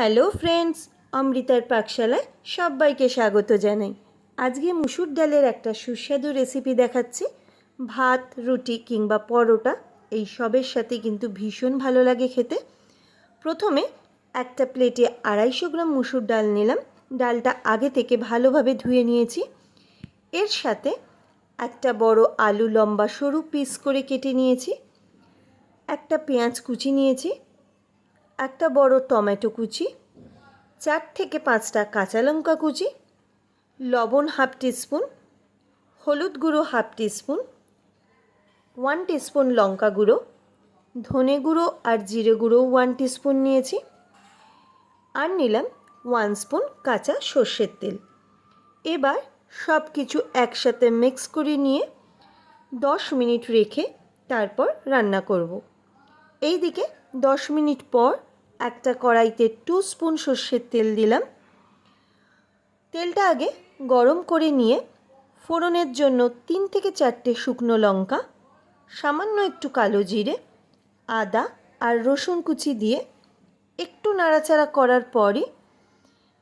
Hello friends, অমৃতার পাকশালায় সবাইকে স্বাগত জানাই। আজকে মুসুর ডালের একটা সুস্বাদু রেসিপি দেখাচ্ছি। ভাত, রুটি কিংবা পরোটা, এই সবের সাথে কিন্তু ভীষণ ভালো লাগে খেতে। প্রথমে একটা প্লেটে আড়াইশো গ্রাম মুসুর ডাল নিলাম। ডালটা আগে থেকে ভালোভাবে ধুয়ে নিয়েছি। এর সাথে একটা বড় আলু লম্বা সরু পিস করে কেটে নিয়েছি। একটা পেঁয়াজ কুচি নিয়েছি। একটা বড় টমেটো কুচি, চার থেকে পাঁচটা কাঁচা লঙ্কা কুচি, লবণ হাফ টিস্পুন, হলুদ গুঁড়ো হাফ টিস্পুন, ওয়ান টিস্পুন লঙ্কা গুঁড়ো, ধনে গুঁড়ো আর জিরে গুঁড়ো ওয়ান টিস্পুন নিয়েছি আর নিলাম ওয়ান স্পুন কাঁচা সর্ষের তেল। এবার সব কিছু একসাথে মিক্স করে নিয়ে দশ মিনিট রেখে তারপর রান্না করব। এই দিকে দশ মিনিট পর একটা কড়াইতে টু স্পুন সর্ষের তেল দিলাম। তেলটা আগে গরম করে নিয়ে ফোড়নের জন্য তিন থেকে চারটে শুকনো লঙ্কা, সামান্য একটু কালো জিরে, আদা আর রসুন কুচি দিয়ে একটু নাড়াচাড়া করার পরই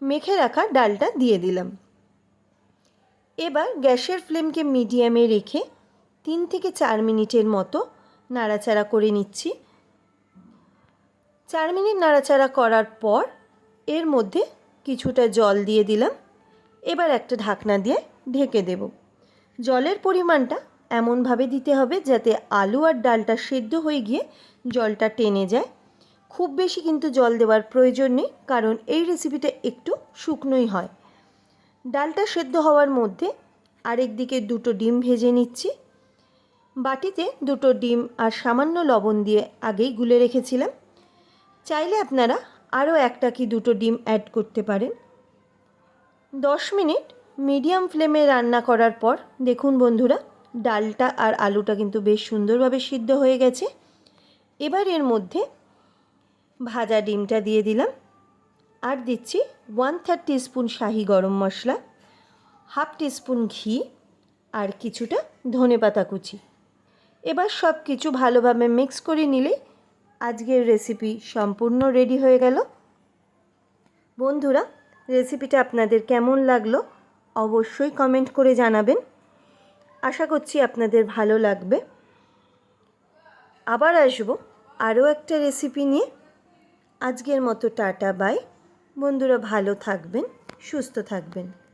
মেখে রাখা ডালটা দিয়ে দিলাম। এবার গ্যাসের ফ্লেমকে মিডিয়ামে রেখে তিন থেকে চার মিনিটের মতো নাড়াচাড়া করে নিচ্ছি। চার মিনিট নাড়াচাড়া করার পর এর মধ্যে কিছুটা জল দিয়ে দিলাম। এবার একটা ঢাকনা দিয়ে ঢেকে দেব। জলের পরিমাণটা এমনভাবে দিতে হবে যাতে আলু আর ডালটা সেদ্ধ হয়ে গিয়ে জলটা টেনে যায়। খুব বেশি কিন্তু জল দেওয়ার প্রয়োজন নেই, কারণ এই রেসিপিটা একটু শুকনোই হয়। ডালটা সেদ্ধ হওয়ার মধ্যে আরেক দিকে দুটো ডিম ভেজে নিচ্ছি। বাটিতে দুটো ডিম আর সামান্য লবণ দিয়ে আগেই গুলে রেখেছিলাম। চাইলে আপনারা আরও একটা কি দুটো ডিম অ্যাড করতে পারেন। দশ মিনিট মিডিয়াম ফ্লেমে রান্না করার পর দেখুন বন্ধুরা, ডালটা আর আলুটা কিন্তু বেশ সুন্দরভাবে সিদ্ধ হয়ে গেছে। এবার এর মধ্যে ভাজা ডিমটা দিয়ে দিলাম। আর দিচ্ছি ওয়ান থার্ড টিস্পুন শাহি গরম মশলা হাফ টিস্পুন ঘি আর কিছুটা ধনে পাতা কুচি। এবার সব কিছু ভালোভাবে মিক্স করে নিলেই আজকের রেসিপি সম্পূর্ণ রেডি হয়ে গেল। বন্ধুরা রেসিপিটা আপনাদের কেমন লাগল অবশ্যই কমেন্ট করে জানাবেন। আশা করছি আপনাদের ভালো লাগবে। আবার আসব আরও একটা রেসিপি নিয়ে। আজকের মতো টাটা বাই বন্ধুরা ভালো থাকবেন, সুস্থ থাকবেন।